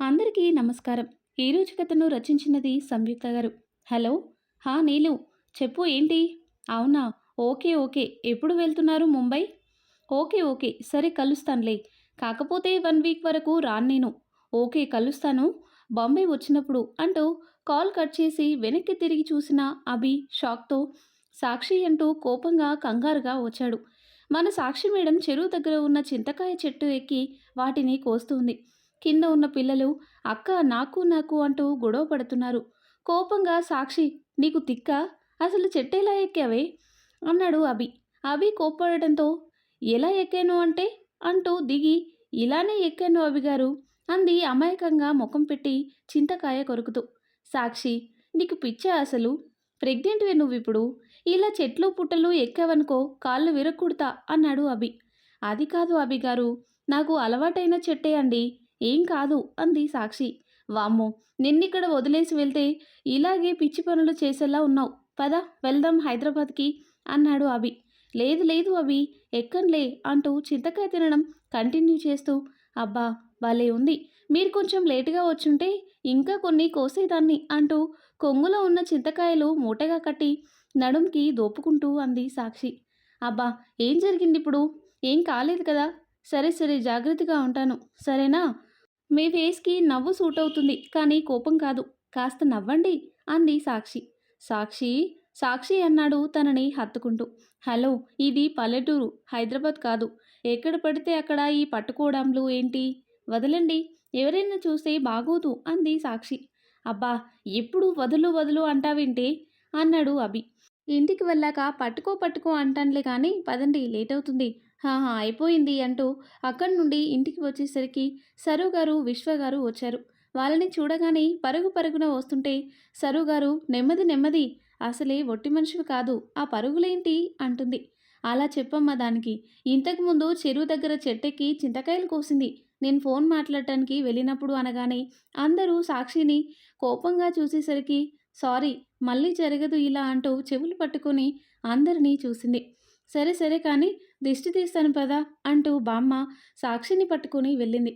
అందరికీ నమస్కారం. ఈరోజు కథను రచించినది సంయుక్త గారు. హలో? హా నీలు. చెప్పు ఏంటి? అవునా? Okay okay. ఎప్పుడు వెళ్తున్నారు ముంబై? Okay okay. సరే కలుస్తానులే. కాకపోతే వన్ వీక్ వరకు రాను నేను. ఓకే కలుస్తాను. బాంబే వచ్చినప్పుడు అంటూ కాల్ కట్ చేసి వెనక్కి తిరిగి చూసిన అభి షాక్తో సాక్షి అంటూ కోపంగా కంగారుగా వచ్చాడు. మన సాక్షి మేడం చెరువు దగ్గర ఉన్న చింతకాయ చెట్టు ఎక్కి వాటిని కోస్తుంది. కింద ఉన్న పిల్లలు అక్క నాకు నాకు అంటూ గొడవ పడుతున్నారు. కోపంగా సాక్షి నీకు తిక్క? అసలు చెట్టేలా ఎక్కావే? అన్నాడు అభి. అభి కోప్పడటంతో ఎలా ఎక్కాను అంటే? అంటూ దిగి ఇలానే ఎక్కాను అభిగారు అంది అమాయకంగా ముఖం పెట్టి చింతకాయ కొరుకుతూ. సాక్షి నీకు పిచ్చా అసలు? ప్రెగ్నెంట్వే నువ్వు ఇప్పుడు ఇలా చెట్లు పుట్టలు ఎక్కావనుకో కాళ్ళు విరక్కుడతా అన్నాడు అభి. అది కాదు అభిగారు నాకు అలవాటైన చెట్టే అండి. ఏం కాదు అంది సాక్షి. వామ్మో నిన్నిక్కడ వదిలేసి వెళ్తే ఇలాగే పిచ్చి పనులు చేసేలా ఉన్నావు. పద వెళ్దాం హైదరాబాద్కి అన్నాడు అభి. లేదు లేదు అభి ఎక్కంలే అంటూ చింతకాయ తినడం కంటిన్యూ చేస్తూ అబ్బా భలే ఉంది. మీరు కొంచెం లేటుగా వచ్చుంటే ఇంకా కొన్ని కోసేదాన్ని అంటూ కొంగులో ఉన్న చింతకాయలు మూటగా కట్టి నడుంకి దోపుకుంటూ అంది సాక్షి. అబ్బా ఏం జరిగింది ఇప్పుడు? ఏం కాలేదు కదా? సరే సరే జాగ్రత్తగా ఉంటాను. సరేనా? మీ ఫేస్కి నవ్వు సూట్ అవుతుంది కానీ కోపం కాదు. కాస్త నవ్వండి అంది సాక్షి. సాక్షి? సాక్షి అన్నాడు తనని హత్తుకుంటూ. హలో ఇది పల్లెటూరు హైదరాబాద్ కాదు. ఎక్కడ పడితే అక్కడ ఈ పట్టుకోవడంలు ఏంటి? వదలండి ఎవరైనా చూస్తే బాగోదు అంది సాక్షి. అబ్బా ఎప్పుడు వదులు వదులు అంటావేంటి? అన్నాడు అభి. ఇంటికి వెళ్ళాక పట్టుకో పట్టుకో అంటానులే కానీ పదండి లేట్ అవుతుంది. హాహా అయిపోయింది అంటూ అక్కడి నుండి ఇంటికి వచ్చేసరికి సరు గారు విశ్వ గారు వచ్చారు. వాళ్ళని చూడగానే పరుగు పరుగున వస్తుంటే సరు గారు నెమ్మది నెమ్మది అసలే ఒట్టి మనిషివి కాదు ఆ పరుగులేంటి? అంటుంది. అలా చెప్పమ్మా దానికి. ఇంతకుముందు చెరువు దగ్గర చెట్టెక్కి చింతకాయలు కోసింది. నేను ఫోన్ మాట్లాడటానికి వెళ్ళినప్పుడు అనగానే అందరూ సాక్షిని కోపంగా చూసేసరికి సారీ మళ్ళీ జరగదు ఇలా అంటూ చెవులు పట్టుకొని అందరినీ చూసింది. సరే సరే కానీ దిష్టి తీస్తాను పదా అంటూ బామ్మ సాక్షిని పట్టుకుని వెళ్ళింది.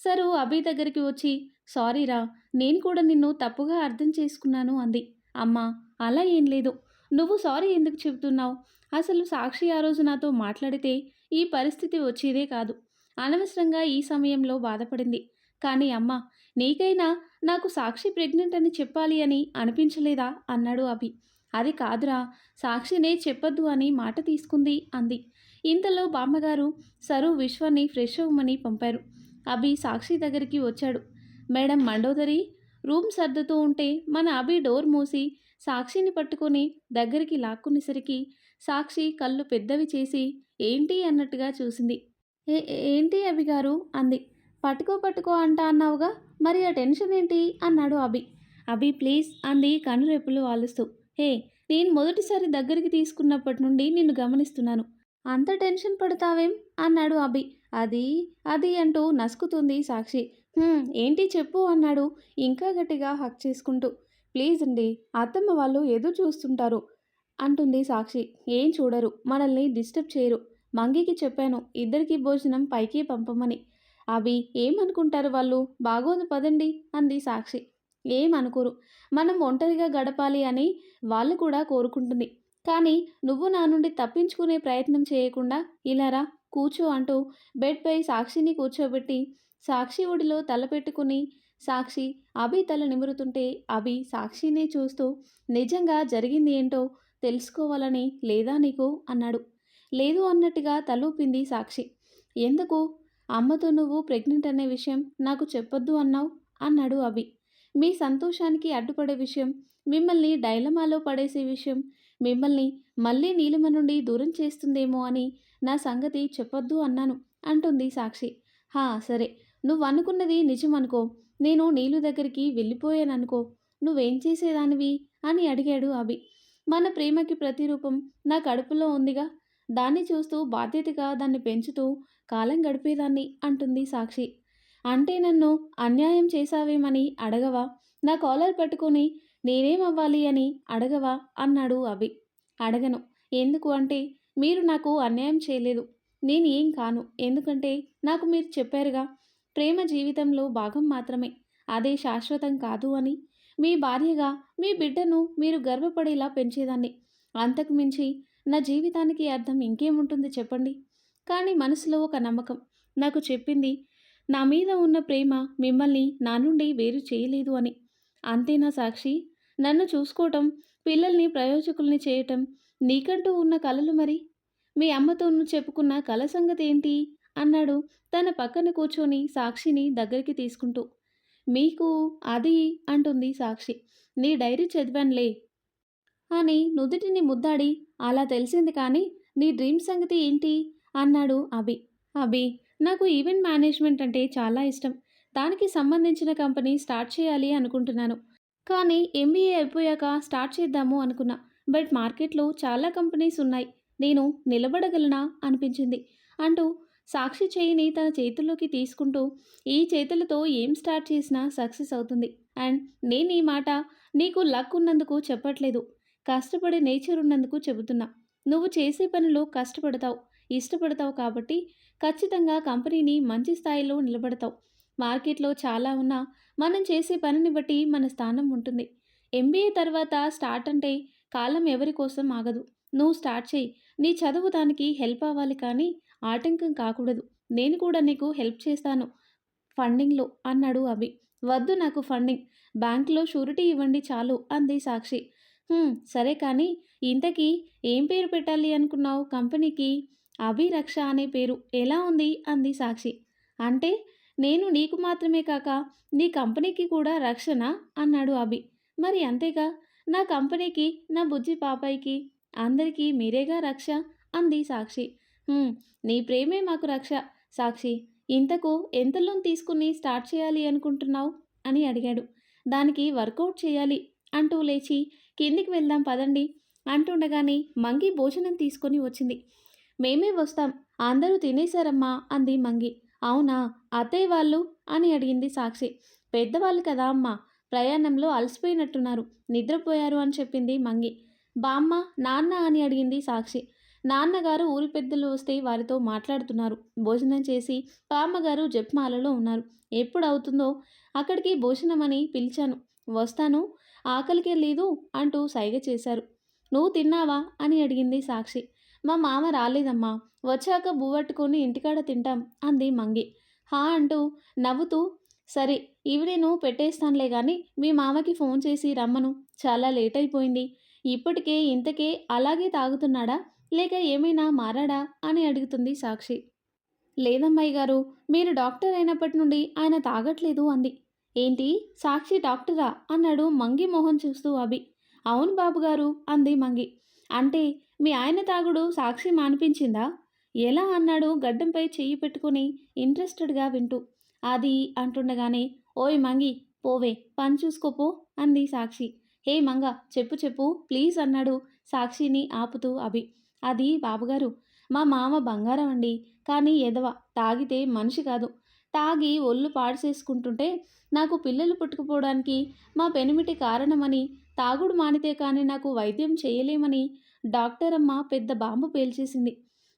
సరు అభి దగ్గరికి వచ్చి సారీరా నేను కూడా నిన్ను తప్పుగా అర్థం చేసుకున్నాను అంది. అమ్మా అలా ఏం లేదు. నువ్వు సారీ ఎందుకు చెబుతున్నావు? అసలు సాక్షి ఆ రోజు నాతో మాట్లాడితే ఈ పరిస్థితి వచ్చేదే కాదు. అనవసరంగా ఈ సమయంలో బాధపడింది. కానీ అమ్మ నీకైనా నాకు సాక్షి ప్రెగ్నెంట్ అని చెప్పాలి అని అనిపించలేదా? అన్నాడు అభి. అది కాదురా సాక్షినే చెప్పొద్దు అని మాట తీసుకుంది అంది. ఇంతలో బామ్మగారు సరు విశ్వాన్ని ఫ్రెష్ అవ్వమని పంపారు. అభి సాక్షి దగ్గరికి వచ్చాడు. మేడం మండోదరి రూమ్ సర్దుతూ ఉంటే మన అభి డోర్ మూసి సాక్షిని పట్టుకొని దగ్గరికి లాక్కునేసరికి సాక్షి కళ్ళు పెద్దవి చేసి ఏంటి అన్నట్టుగా చూసింది. ఏ ఏంటి అభి గారు? అంది. పట్టుకో పట్టుకో అంటా అన్నావుగా? మరి ఆ టెన్షన్ ఏంటి? అన్నాడు అభి. అభి ప్లీజ్ అంది కనురెప్పులు వాలుస్తూ హే నేను మొదటిసారి దగ్గరికి తీసుకున్నప్పటి నుండి నిన్ను గమనిస్తున్నాను. అంత టెన్షన్ పడతావేం? అన్నాడు అభి. అది అది అంటూ నసుకుతుంది సాక్షి. ఏంటి చెప్పు అన్నాడు. ఇంకా గట్టిగా హక్ చేసుకుంటూ. ప్లీజ్ అండి అత్తమ్మ వాళ్ళు ఎదురు చూస్తుంటారు అంటుంది సాక్షి. ఏం చూడరు మనల్ని డిస్టర్బ్ చేయరు. మంగికి చెప్పాను ఇద్దరికి భోజనం పైకి పంపమని. అభి ఏమనుకుంటారు వాళ్ళు? బాగోదు పదండి అంది సాక్షి. ఏమనుకోరు మనం ఒంటరిగా గడపాలి అని వాళ్ళు కూడా కోరుకుంటుంది. కానీ నువ్వు నా నుండి తప్పించుకునే ప్రయత్నం చేయకుండా ఇలారా కూర్చో అంటూ బెడ్పై సాక్షిని కూర్చోబెట్టి సాక్షి ఒడిలో తల పెట్టుకుని సాక్షి అభి తల నిమురుతుంటే అభి సాక్షిని చూస్తూ నిజంగా జరిగింది ఏంటో తెలుసుకోవాలని లేదా నీకు అన్నాడు. లేదు అన్నట్టుగా తలూపింది సాక్షి. ఎందుకు? అమ్మతో నువ్వు ప్రెగ్నెంట్ అనే విషయం నాకు చెప్పొద్దు అన్నావు అన్నాడు అభి. మీ సంతోషానికి అడ్డుపడే విషయం మిమ్మల్ని డైలమాలో పడేసే విషయం మిమ్మల్ని మళ్ళీ నీలిమ నుండి దూరం చేస్తుందేమో అని నా సంగతి చెప్పొద్దు అన్నాను అంటుంది సాక్షి. హా సరే. నువ్వు అనుకున్నది నిజం అనుకో నేను నీలు దగ్గరికి వెళ్ళిపోయాననుకో. నువ్వేం చేసేదానివి? అని అడిగాడు అభి. మన ప్రేమకి ప్రతిరూపం నా కడుపులో ఉందిగా. దాన్ని చూస్తూ బాధ్యతగా దాన్ని పెంచుతూ కాలం గడిపేదాన్ని అంటుంది సాక్షి. అంటే నన్ను అన్యాయం చేశావేమని అడగవా? నా కాలర్ పెట్టుకొని నేనేమవ్వాలి అని అడగవా? అన్నాడు అభి. అడగను. ఎందుకు అంటే మీరు నాకు అన్యాయం చేయలేదు. నేను ఏం కాను. ఎందుకంటే నాకు మీరు చెప్పారుగా ప్రేమ జీవితంలో భాగం మాత్రమే. అదే శాశ్వతం కాదు అని. మీ భార్యగా మీ బిడ్డను మీరు గర్వపడేలా పెంచేదాన్ని. అంతకు మించి నా జీవితానికి అర్థం ఇంకేముంటుంది చెప్పండి? కానీ మనసులో ఒక నమ్మకం. నాకు చెప్పింది నా మీద ఉన్న ప్రేమ మిమ్మల్ని నా నుండి వేరు చేయలేదు అని. అంతేనా సాక్షి? నన్ను చూసుకోవటం పిల్లల్ని ప్రయోజకుల్ని చేయటం నీకంటూ ఉన్న కలలు మరి? మీ అమ్మతో చెప్పుకున్న కల సంగతి ఏంటి? అన్నాడు తన పక్కన కూర్చొని సాక్షిని దగ్గరికి తీసుకుంటూ. మీకు అది అంటుంది సాక్షి. నీ డైరీ చదివానులే అని నుదుటిని ముద్దాడి అలా తెలిసింది కానీ నీ డ్రీమ్ సంగతి ఏంటి? అన్నాడు అభి. అభి నాకు ఈవెంట్ మేనేజ్మెంట్ అంటే చాలా ఇష్టం. దానికి సంబంధించిన కంపెనీ స్టార్ట్ చేయాలి అనుకుంటున్నాను. కానీ ఎంబీఏ అయిపోయాక స్టార్ట్ చేద్దాము అనుకున్నా. బట్ మార్కెట్లో చాలా కంపెనీస్ ఉన్నాయి. నేను నిలబడగలనా అనిపించింది. అంటూ సాక్షి చేయిని తన చేతుల్లోకి తీసుకుంటూ ఈ చేతులతో ఏం స్టార్ట్ చేసినా సక్సెస్ అవుతుంది. అండ్ నేను ఈ మాట నీకు లక్ ఉన్నందుకు చెప్పట్లేదు. కష్టపడే నేచర్ ఉన్నందుకు చెబుతున్నా. నువ్వు చేసే పనిలో కష్టపడతావు ఇష్టపడతావు కాబట్టి ఖచ్చితంగా కంపెనీని మంచి స్థాయిలో నిలబడతావు. మార్కెట్లో చాలా ఉన్నా మనం చేసే పనిని బట్టి మన స్థానం ఉంటుంది. ఎంబీఏ తర్వాత స్టార్ట్ అంటే కాలం ఎవరి కోసం ఆగదు. నువ్వు స్టార్ట్ చేయి. నీ చదువు దానికి హెల్ప్ అవ్వాలి కానీ ఆటంకం కాకూడదు. నేను కూడా నీకు హెల్ప్ చేస్తాను ఫండింగ్లో అన్నాడు అభి. వద్దు నాకు ఫండింగ్. బ్యాంక్లో షూరిటీ ఇవ్వండి చాలు అంది సాక్షి. సరే కానీ ఇంతకీ ఏం పేరు పెట్టాలి అనుకున్నావు? కంపెనీకి అభిరక్ష అనే పేరు ఎలా ఉంది? అంది సాక్షి. అంటే నేను నీకు మాత్రమే కాక నీ కంపెనీకి కూడా రక్షణ అన్నాడు అభి. మరి అంతేగా? నా కంపెనీకి నా బుజ్జి పాపాయికి అందరికీ మీరేగా రక్ష? అంది సాక్షి. నీ ప్రేమే మాకు రక్ష. సాక్షి ఇంతకు ఎంత లోన్ తీసుకుని స్టార్ట్ చేయాలి అనుకుంటున్నావు? అని అడిగాడు. దానికి వర్కౌట్ చేయాలి అంటూ లేచి కిందికి వెళ్దాం పదండి అంటుండగానే మంగి భోజనం తీసుకొని వచ్చింది. మేమే వస్తాం అందరూ తినేశారమ్మా అంది మంగి. అవునా? అత్తయ్య వాళ్ళు? అని అడిగింది సాక్షి. పెద్దవాళ్ళు కదా అమ్మ ప్రయాణంలో అలసిపోయినట్టున్నారు. నిద్రపోయారు అని చెప్పింది మంగి. బామ్మ నాన్న అని అడిగింది సాక్షి. నాన్నగారు ఊరి పెద్దలు వస్తే వారితో మాట్లాడుతున్నారు. భోజనం చేసి బామ్మగారు జప్మాలలో ఉన్నారు. ఎప్పుడు అవుతుందో అక్కడికి భోజనం అని పిలిచాను. వస్తాను ఆకలికే లేదు అంటూ సైగ చేశారు. నువ్వు తిన్నావా? అని అడిగింది సాక్షి. మా మామ రాలేదమ్మా. వచ్చాక బువ్వట్టుకొని ఇంటికాడ తింటాం అంది మంగి. హా అంటూ నవ్వుతూ సరే ఈవిడేను పెట్టేస్తానులే కానీ మీ మామకి ఫోన్ చేసి రమ్మను. చాలా లేట్ అయిపోయింది. ఇప్పటికే ఇంతకే అలాగే తాగుతున్నాడా? లేక ఏమైనా మారాడా? అని అడుగుతుంది సాక్షి. లేదమ్మాయి గారు మీరు డాక్టర్ అయినప్పటి నుండి ఆయన తాగట్లేదు అంది. ఏంటి? సాక్షి డాక్టరా? అన్నాడు మంగి మొహం చూస్తూ అభి. అవును బాబుగారు అంది మంగి. అంటే మీ ఆయన తాగుడు సాక్షి మానిపించిందా? ఎలా అన్నాడు గడ్డంపై చెయ్యి పెట్టుకుని ఇంట్రెస్టెడ్గా వింటూ. అది అంటుండగానే ఓయ్ మంగి పోవే పని చూసుకోపో అంది సాక్షి. హే మంగ చెప్పు చెప్పు ప్లీజ్ అన్నాడు సాక్షిని ఆపుతూ అభి. అది బాబుగారు మా మామ బంగారం అండి కానీ ఎదవ తాగితే మనిషి కాదు. తాగి ఒళ్ళు పాడు చేసుకుంటుంటే నాకు పిల్లలు పుట్టుకుపోవడానికి మా పెనిమిటి కారణమని తాగుడు మానితే కానీ నాకు వైద్యం చేయలేమని డాక్టర్ అమ్మ పెద్ద బాంబు పేల్చేసింది.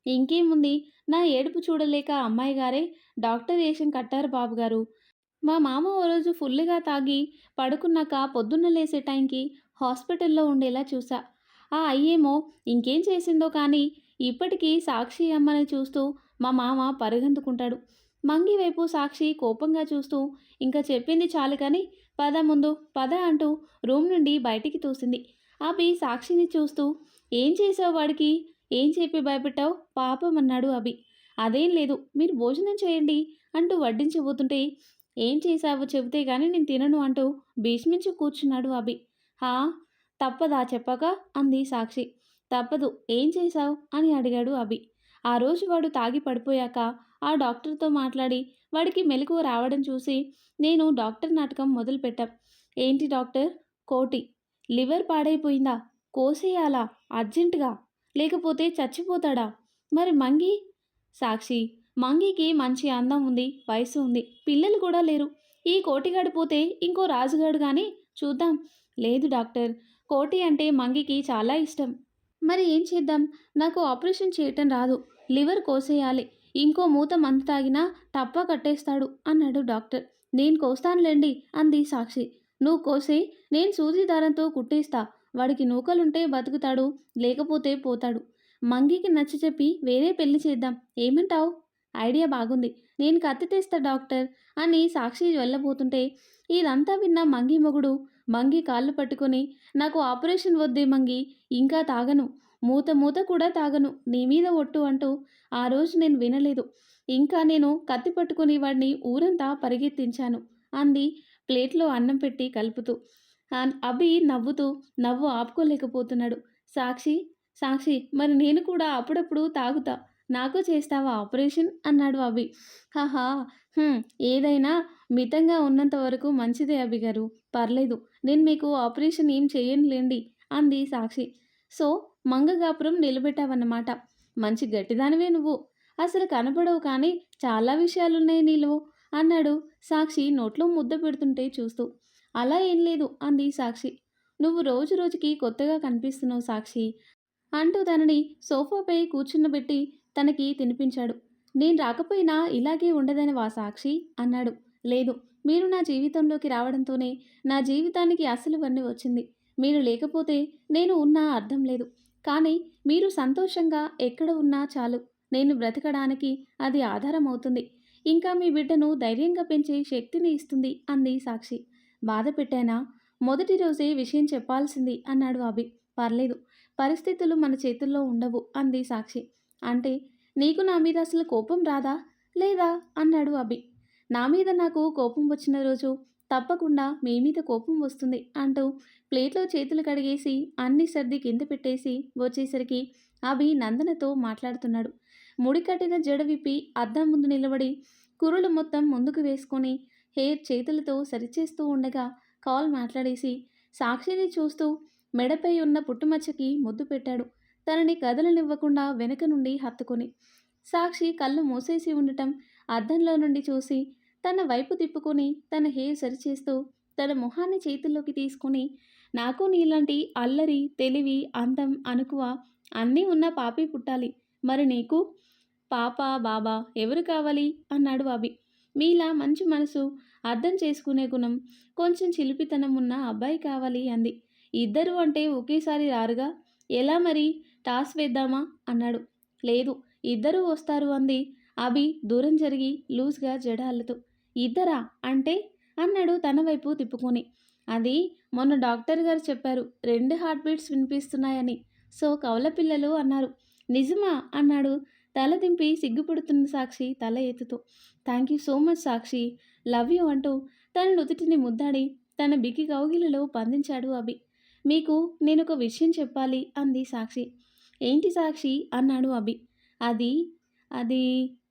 ఇంకేముంది? నా ఏడుపు చూడలేక అమ్మాయి గారే డాక్టర్ వేషం కట్టారు బాబుగారు. మా మామ ఓ రోజు ఫుల్గా తాగి పడుకున్నాక పొద్దున్న లేసే టైంకి హాస్పిటల్లో ఉండేలా చూసా. ఆ అయ్యేమో ఇంకేం చేసిందో కానీ ఇప్పటికీ సాక్షి అమ్మని చూస్తూ మా మామ పరుగందుకుంటాడు. మంగి వైపు సాక్షి కోపంగా చూస్తూ ఇంకా చెప్పింది చాలు కానీ పద ముందు పద అంటూ రూమ్ నుండి బయటికి తోసింది. అభి సాక్షిని చూస్తూ ఏం చేసావు వాడికి? ఏం చెప్పి భయపెట్టావు? పాపం అన్నాడు అభి. అదేం లేదు మీరు భోజనం చేయండి అంటూ వడ్డించబోతుంటే ఏం చేశావో చెబితే కానీ నేను తినను అంటూ భీష్మించి కూర్చున్నాడు అభి. హా తప్పదా చెప్పక? అంది సాక్షి. తప్పదు ఏం చేశావు? అని అడిగాడు అభి. ఆ రోజు వాడు తాగి పడిపోయాక ఆ డాక్టర్తో మాట్లాడి వాడికి మెలకువ రావడం చూసి నేను డాక్టర్ నాటకం మొదలుపెట్టాం. ఏంటి డాక్టర్? కోటి. లివర్ పాడైపోయిందా? కోసేయాలా? అర్జెంటుగా? లేకపోతే చచ్చిపోతాడా? మరి మంగి? సాక్షి మంగికి మంచి అందం ఉంది వయసు ఉంది పిల్లలు కూడా లేరు. ఈ కోటిగాడు పోతే ఇంకో రాజుగాడు కానీ చూద్దాం. లేదు డాక్టర్ కోటి అంటే మంగికి చాలా ఇష్టం. మరి ఏం చేద్దాం? నాకు ఆపరేషన్ చేయటం రాదు. లివర్ కోసేయాలి. ఇంకో మూత మందు తాగినా తప్ప కట్టేస్తాడు అన్నాడు డాక్టర్. నేను కోస్తానులేండి అంది సాక్షి. నువ్వు కోసి నేను సూది దారంతో కుట్టేస్తా. వాడికి నూకలుంటే బతుకుతాడు లేకపోతే పోతాడు. మంగికి నచ్చ చెప్పి వేరే పెళ్ళి చేద్దాం. ఏమంటావు? ఐడియా బాగుంది. నేను కత్తి తెస్తా డాక్టర్ అని సాక్షి వెళ్ళబోతుంటే ఇదంతా విన్న మంగి మొగుడు మంగి కాళ్ళు పట్టుకొని నాకు ఆపరేషన్ వద్దే మంగి ఇంకా తాగను. మూత మూత కూడా తాగను. నీ మీద ఒట్టు అంటూ ఆ రోజు నేను వినలేదు. ఇంకా నేను కత్తి పట్టుకుని వాడిని ఊరంతా పరిగెత్తించాను అంది ప్లేట్లో అన్నం పెట్టి కలుపుతూ. అభి నవ్వుతూ నవ్వు ఆపుకోలేకపోతున్నాడు. సాక్షి సాక్షి మరి నేను కూడా అప్పుడప్పుడు తాగుతా. నాకు చేస్తావా ఆపరేషన్? అన్నాడు అభి. హాహా ఏదైనా మితంగా ఉన్నంత వరకు మంచిదే అభి గారు. పర్లేదు నేను మీకు ఆపరేషన్ ఏం చేయనులేండి అంది సాక్షి. సో మంగగాపురం నిలబెట్టావన్నమాట. మంచి గట్టిదానివే నువ్వు. అసలు కనపడవు కానీ చాలా విషయాలున్నాయి నీలో అన్నాడు సాక్షి నోట్లో ముద్ద పెడుతుంటే చూస్తూ. అలా ఏం లేదు అంది సాక్షి. నువ్వు రోజు రోజుకి కొత్తగా కనిపిస్తున్నావు సాక్షి అంటూ తనని సోఫాపై కూర్చున్నబెట్టి తనకి తినిపించాడు. నేను రాకపోయినా ఇలాగే ఉండదని వా సాక్షి అన్నాడు. లేదు మీరు నా జీవితంలోకి రావడంతోనే నా జీవితానికి అసలు వన్నీ వచ్చింది. మీరు లేకపోతే నేను ఉన్నా అర్థం లేదు. కానీ మీరు సంతోషంగా ఎక్కడ ఉన్నా చాలు. నేను బ్రతకడానికి అది ఆధారం అవుతుంది ఇంకా మీ బిడ్డను ధైర్యంగా పెంచే శక్తిని ఇస్తుంది అంది సాక్షి. బాధ పెట్టానా? మొదటి రోజే విషయం చెప్పాల్సింది అన్నాడు అభి పర్లేదు పరిస్థితులు మన చేతుల్లో ఉండవు అంది సాక్షి. అంటే నీకు నా మీద అసలు కోపం రాదా? లేదా? అన్నాడు అభి నా మీద నాకు కోపం వచ్చిన రోజు తప్పకుండా మీ మీద కోపం వస్తుంది అంటూ ప్లేట్లో చేతులు కడిగేసి అన్ని సర్ది కింద పెట్టేసి వచ్చేసరికి అభి నందనతో మాట్లాడుతున్నాడు. ముడికట్టిన జడ విప్పి అద్దం ముందు నిలబడి కురులు మొత్తం ముందుకు వేసుకొని హెయిర్ చేతులతో సరిచేస్తూ ఉండగా కాల్ మాట్లాడేసి సాక్షిని చూస్తూ మెడపై ఉన్న పుట్టుమచ్చకి ముద్దు పెట్టాడు. తనని కదలనివ్వకుండా వెనక నుండి హత్తుకొని సాక్షి కళ్ళు మూసేసి ఉండటం అద్దంలో నుండి చూసి తన వైపు తిప్పుకొని తన హెయిర్ సరిచేస్తూ తన మొహాన్ని చేతుల్లోకి తీసుకొని నాకు నీలాంటి అల్లరి తెలివి అందం అనుకువ అన్నీ ఉన్న పాపి పుట్టాలి. మరి నీకు? పాప బాబా ఎవరు కావాలి? అన్నాడు అభి మీలా మంచి మనసు అర్థం చేసుకునే గుణం కొంచెం చిలిపితనం ఉన్న అబ్బాయి కావాలి అంది. ఇద్దరు అంటే ఒకేసారి రారుగా ఎలా మరి? టాస్ వేద్దామా? అన్నాడు. లేదు ఇద్దరూ వస్తారు అంది. అభి దూరం జరిగి లూజ్గా జడ అల్లుతూ ఇద్దరా అంటే? అన్నాడు తన వైపు తిప్పుకొని. అది మొన్న డాక్టర్ గారు చెప్పారు రెండు హార్ట్ బీట్స్ వినిపిస్తున్నాయని. సో కవల పిల్లలు అన్నారు. నిజమా? అన్నాడు తల దింపి సిగ్గుపడుతున్న సాక్షి తల ఎత్తుతూ thank you so much Sakshi love you అంటూ తన నుదుటిని ముద్దాడి తన బికి కౌగిలిలో పందించాడు అభి. మీకు నేను ఒక విషయం చెప్పాలి అంది సాక్షి. ఏంటి సాక్షి? అన్నాడు అభి. అది అది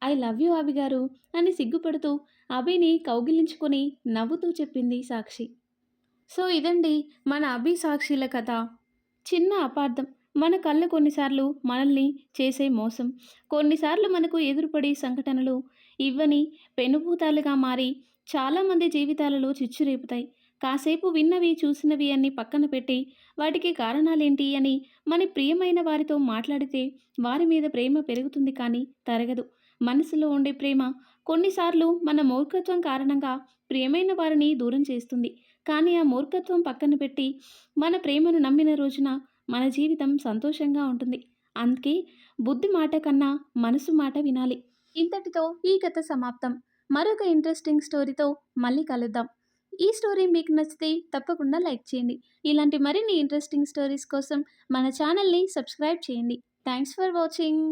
ఐ లవ్ యూ అభి గారు అని సిగ్గుపడుతూ అభిని కౌగిలించుకొని నవ్వుతూ చెప్పింది సాక్షి. సో ఇదండి మన అభి సాక్షిల కథ. చిన్న అపార్థం. మన కళ్ళు కొన్నిసార్లు మనల్ని చేసే మోసం. కొన్నిసార్లు మనకు ఎదురుపడే సంఘటనలు ఇవ్వని పెనుభూతాలుగా మారి చాలామంది జీవితాలలో చిచ్చురేపుతాయి. కాసేపు విన్నవి చూసినవి అన్ని పక్కన పెట్టి వాటికి కారణాలేంటి అని మన ప్రియమైన వారితో మాట్లాడితే వారి మీద ప్రేమ పెరుగుతుంది కానీ తరగదు. మనసులో ఉండే ప్రేమ కొన్నిసార్లు మన మూర్ఖత్వం కారణంగా ప్రియమైన వారిని దూరం చేస్తుంది. కానీ ఆ మూర్ఖత్వం పక్కన పెట్టి మన ప్రేమను నమ్మిన రోజున మన జీవితం సంతోషంగా ఉంటుంది. అందుకే బుద్ధి మాట కన్నా మనసు మాట వినాలి. ఇంతటితో ఈ కథ సమాప్తం. మరొక ఇంట్రెస్టింగ్ స్టోరీతో మళ్ళీ కలుద్దాం. ఈ స్టోరీ మీకు నచ్చితే తప్పకుండా లైక్ చేయండి. ఇలాంటి మరిన్ని ఇంట్రెస్టింగ్ స్టోరీస్ కోసం మన ఛానల్ని సబ్స్క్రైబ్ చేయండి. Thanks for watching